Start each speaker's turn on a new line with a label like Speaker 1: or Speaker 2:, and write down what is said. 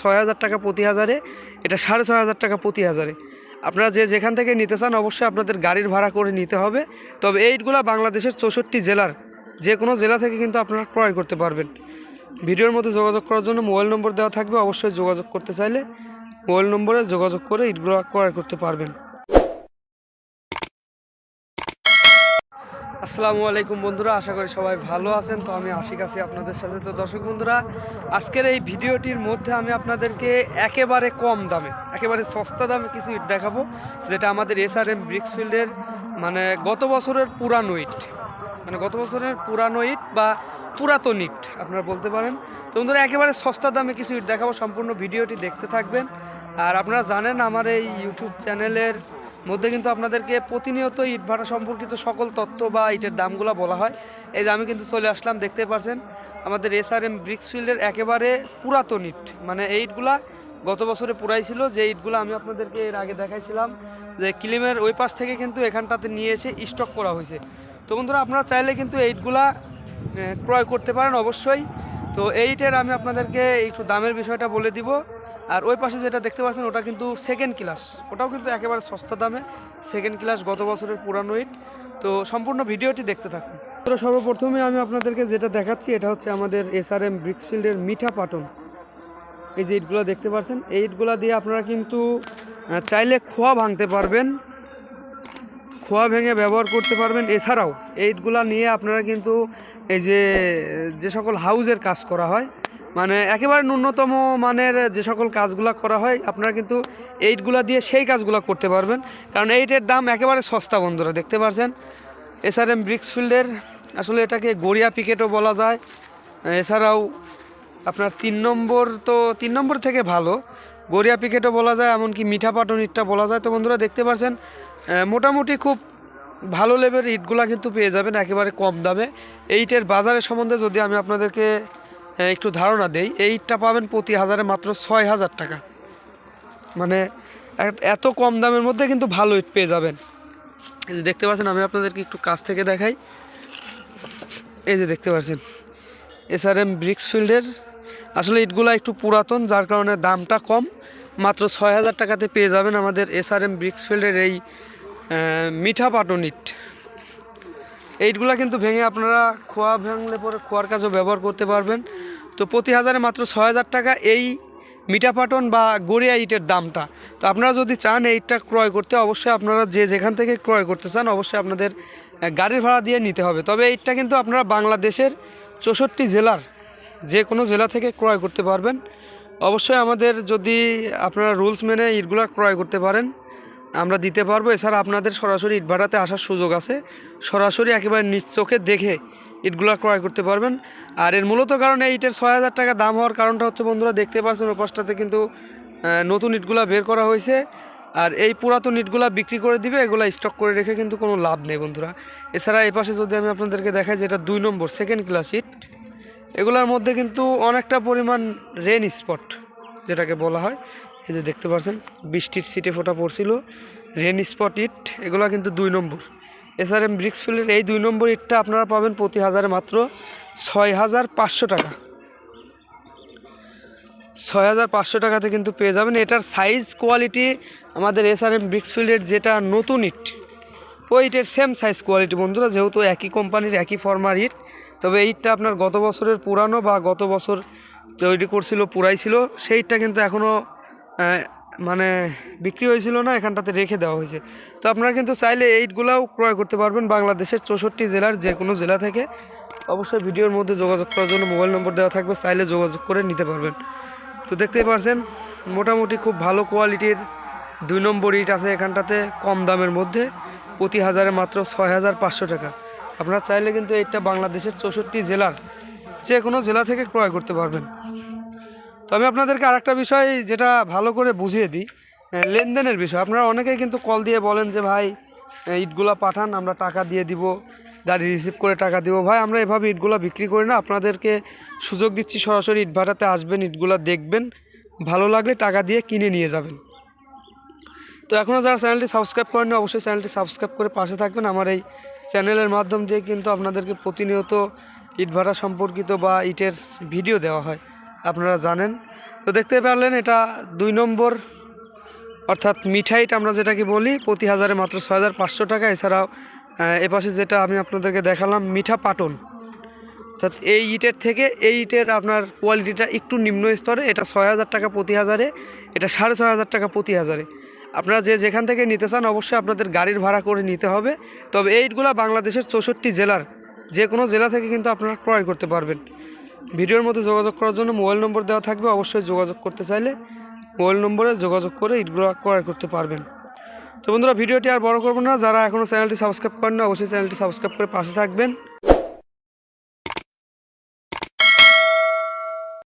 Speaker 1: ছয় হাজার টাকা প্রতি হাজারে, এটা সাড়ে ছয় হাজার টাকা প্রতি হাজারে। আপনারা যে যেখান থেকে নিতে চান, অবশ্যই আপনাদের গাড়ির ভাড়া করে নিতে হবে। তবে এইটগুলা বাংলাদেশের চৌষট্টি জেলার যে কোনো জেলা থেকে কিন্তু আপনারা ক্রয় করতে পারবেন। ভিডিওর মধ্যে যোগাযোগ করার জন্য মোবাইল নম্বর দেওয়া থাকবে। অবশ্যই যোগাযোগ করতে চাইলে মোবাইল নম্বরে যোগাযোগ করে ইটগুলো ক্রয় করতে পারবেন। আসসালামু আলাইকুম বন্ধুরা, আশা করি সবাই ভালো আছেন। তো আমি আশিক আছি আপনাদের সাথে। তো দর্শক বন্ধুরা, আজকের এই ভিডিওটির মধ্যে আমি আপনাদেরকে একেবারে কম দামে, একেবারে সস্তা দামে কিছু ইট দেখাবো, যেটা আমাদের এস আর এম ব্রিক্সফিল্ডের মানে গত বছরের পুরানো ইট। মানে গত বছরের পুরানো ইট বা পুরাতন ইট, আপনারা বলতে পারেন। তো বন্ধুরা, একেবারে সস্তা দামে কিছু ইট দেখাবো। সম্পূর্ণ ভিডিওটি দেখতে থাকবেন। আর আপনারা জানেন, আমার এই ইউটিউব চ্যানেলের মধ্যে কিন্তু আপনাদেরকে প্রতিনিয়ত ইট ভাড়া সম্পর্কিত সকল তথ্য বা ইটের দামগুলো বলা হয়। এই যে আমি কিন্তু চলে আসলাম, দেখতে পাচ্ছেন আমাদের এস আর এম ব্রিক্সফিল্ডের একেবারে পুরাতন ইট। মানে এই ইটগুলা গত বছরে পুরাই ছিল, যে ইটগুলো আমি আপনাদেরকে এর আগে দেখাইছিলাম, যে কিলিমের ওই পাশ থেকে কিন্তু এখানটাতে নিয়ে এসে স্টক করা হয়েছে। তো বন্ধুরা, আপনারা চাইলে কিন্তু এই ইটগুলা ক্রয় করতে পারেন অবশ্যই। তো এইটের আমি আপনাদেরকে একটু দামের বিষয়টা বলে দিব। আর ওই পাশে যেটা দেখতে পাচ্ছেন, ওটা কিন্তু সেকেন্ড ক্লাস ওটাও কিন্তু একেবারে সস্তা দামে। সেকেন্ড ক্লাস গত বছরের পুরানো ইট। তো সম্পূর্ণ ভিডিওটি দেখতে থাকুন। তো সর্বপ্রথমে আমি আপনাদেরকে যেটা দেখাচ্ছি, এটা হচ্ছে আমাদের এস আর এম ব্রিক্সফিল্ডের মিঠা পাটন। এই যে ইটগুলো দেখতে পাচ্ছেন, এই ইটগুলো দিয়ে আপনারা কিন্তু চাইলে খোয়া ভাঙতে পারবেন। খোয়া ভেঙে ব্যবহার করতে পারবেন। এছাড়াও এই ইটগুলা নিয়ে আপনারা কিন্তু এই যে যে সকল হাউজের কাজ করা হয় মানে একেবারে ন্যূনতম মানের যে সকল কাজগুলো করা হয় আপনারা কিন্তু এইটগুলা দিয়ে সেই কাজগুলো করতে পারবেন। কারণ এইটের দাম একেবারে সস্তা বন্ধুরা দেখতে পাচ্ছেন এসআরএম ব্রিক্সফিল্ডের আসলে এটাকে গড়িয়া পিকেটও বলা যায়। এছাড়াও আপনার তিন নম্বর তো তিন নম্বর থেকে ভালো। গড়িয়া পিকেটও বলা যায় এমনকি মিঠা পাটন ইটটা বলা যায়। তো বন্ধুরা দেখতে পাচ্ছেন আহ, মোটামুটি খুব ভালো লেভেলের ইটগুলা কিন্তু পেয়ে যাবেন একেবারে কম দামে। এই ইটের বাজারের সম্বন্ধে যদি আমি আপনাদেরকে একটু ধারণা দেই। এই ইটটা পাবেন প্রতি হাজারে মাত্র ছয় হাজার টাকা। মানে এত- কম দামের মধ্যে কিন্তু ভালো ইট পেয়ে যাবেন। এই যে দেখতে পাচ্ছেন, আমি আপনাদেরকে একটু কাছ থেকে দেখাই। এই যে দেখতে পাচ্ছেন এসআরএম ব্রিক্সফিল্ডের আসলে ইটগুলো একটু পুরাতন, যার কারণে দামটা কম। মাত্র ছয় হাজার টাকাতে পেয়ে যাবেন আমাদের এসআরএম ব্রিক্সফিল্ডের এই মিঠা পাটন ইট এইটগুলা কিন্তু ভেঙে আপনারা খোয়া ভাঙলে পরে খোয়ার কাজেও ব্যবহার করতে পারবেন। তো প্রতি হাজারে মাত্র হাজার টাকা এই মিঠা পাটন বা গড়িয়া ইটের দামটা। তো আপনারা যদি চান এই ইটটা ক্রয় করতে, অবশ্যই আপনারা যে যেখান থেকে ক্রয় করতে চান, অবশ্যই আপনাদের গাড়ির ভাড়া দিয়ে নিতে হবে। তবে এই ইটটা কিন্তু আপনারা বাংলাদেশের চৌষট্টি জেলার যে কোনো জেলা থেকে ক্রয় করতে পারবেন। অবশ্যই আমাদের যদি আপনারা রুলস মেনে ইটগুলো ক্রয় করতে পারেন আমরা দিতে পারব। এছাড়া আপনাদের সরাসরি ইট ভাড়াতে আসার সুযোগ আছে। সরাসরি একেবারে নিজ চোখে দেখে ইটগুলো ক্রয় করতে পারবেন। আর এর মূলত কারণে এই ইটের ছয় হাজার টাকা দাম হওয়ার কারণটা হচ্ছে, বন্ধুরা, দেখতে পাচ্ছেন ওপাশটাতে কিন্তু নতুন ইটগুলা বের করা হয়েছে। আর এই পুরাতন ইটগুলা বিক্রি করে দিবে, এগুলো স্টক করে রেখে কিন্তু কোনো লাভ নেই, বন্ধুরা। এছাড়া এই পাশে যদি আমি আপনাদেরকে দেখাই যে এটা দুই নম্বর সেকেন্ড ক্লাস ইট, এগুলোর মধ্যে কিন্তু অনেকটা পরিমাণ রেন স্পট যেটাকে বলা হয়। এই যে দেখতে পাচ্ছেন, বৃষ্টির সিটে ফোটা পড়ছিল। রেন স্পট ইট এগুলো কিন্তু দুই নম্বর। এসআরএম ব্রিক্সফিল্ডের এই দুই নম্বর ইটটা আপনারা পাবেন প্রতি হাজারে মাত্র ছয় হাজার পাঁচশো টাকা। ছয় হাজার পাঁচশো টাকাতে কিন্তু পেয়ে যাবেন। এটার সাইজ কোয়ালিটি আমাদের এস আর এসআরএম ব্রিক্সফিল্ডের যেটা নতুন ইট ওই ইটের সেম সাইজ কোয়ালিটি বন্ধুরা, যেহেতু একই কোম্পানির একই ফর্মার ইট তবে ইটটা আপনার গত বছরের পুরানো বা গত বছর তৈরি করছিল, পুরাই ছিল। ইটটা কিন্তু এখনও মানে বিক্রি হয়েছিল না, এখানটাতে রেখে দেওয়া হয়েছে। তো আপনারা কিন্তু চাইলে এই ইটগুলাও ক্রয় করতে পারবেন বাংলাদেশের চৌষট্টি জেলার যে কোনো জেলা থেকে। অবশ্যই ভিডিওর মধ্যে যোগাযোগ করার জন্য মোবাইল নম্বর দেওয়া থাকবে, চাইলে যোগাযোগ করে নিতে পারবেন। তো দেখতেই পারছেন, মোটামুটি খুব ভালো কোয়ালিটির দুই নম্বর ইট আছে এখানটাতে, কম দামের মধ্যে, প্রতি হাজারে মাত্র ছয় হাজার পাঁচশো টাকা। আপনারা চাইলে কিন্তু এটা বাংলাদেশের চৌষট্টি জেলার যে কোনো জেলা থেকে ক্রয় করতে পারবেন। তো আমি আপনাদেরকে আরেকটা বিষয় যেটা ভালো করে বুঝিয়ে দিই লেনদেনের বিষয়। আপনারা অনেকেই কিন্তু কল দিয়ে বলেন যে, ভাই ইটগুলা পাঠান, আমরা টাকা দিয়ে দিব, গাড়ি রিসিভ করে টাকা দিব। ভাই, আমরা এভাবে ইটগুলা বিক্রি করি না। আপনাদেরকে সুযোগ দিচ্ছি, সরাসরি ইট ভাটাতে আসবেন, ইটগুলা দেখবেন। ভালো লাগলে টাকা দিয়ে কিনে নিয়ে যাবেন। তো এখনও যারা চ্যানেলটি সাবস্ক্রাইব করেনি অবশ্যই চ্যানেলটি সাবস্ক্রাইব করে পাশে থাকবেন। আমার এই চ্যানেলের মাধ্যম দিয়ে কিন্তু আপনাদেরকে প্রতিনিয়ত ইট ভাটা সম্পর্কিত বা ইটের ভিডিও দেওয়া হয়। আপনারা জানেন। তো দেখতে পারলেন এটা দুই নম্বর, অর্থাৎ মিঠাইট আমরা যেটাকে বলি, প্রতি হাজারে মাত্র ছয় হাজার পাঁচশো টাকা। এছাড়াও এপাশে যেটা আমি আপনাদেরকে দেখালাম, মিঠা পাটন। অর্থাৎ এই ইটের থেকে এই ইটের আপনার কোয়ালিটিটা একটু নিম্ন স্তরে, এটা ছয় হাজার টাকা প্রতি হাজারে, এটা সাড়ে ছয় হাজার টাকা প্রতি হাজারে। আপনারা যে যেখান থেকে নিতে চান, অবশ্যই আপনাদের গাড়ির ভাড়া করে নিতে হবে। তবে এই ইটগুলা বাংলাদেশের চৌষট্টি জেলার, যে কোনো জেলা থেকে কিন্তু আপনারা ক্রয় করতে পারবেন। ভিডিওর মধ্যে যোগাযোগ করার জন্য মোবাইল নম্বর দেওয়া থাকবে। অবশ্যই যোগাযোগ করতে চাইলে মোবাইল নম্বরে যোগাযোগ করে ইটগুলো ক্রয় করতে পারবেন। তো বন্ধুরা, ভিডিওটি আর বড় করব না। যারা এখনও চ্যানেলটি সাবস্ক্রাইব করেন অবশ্যই চ্যানেলটি সাবস্ক্রাইব করে পাশে থাকবেন।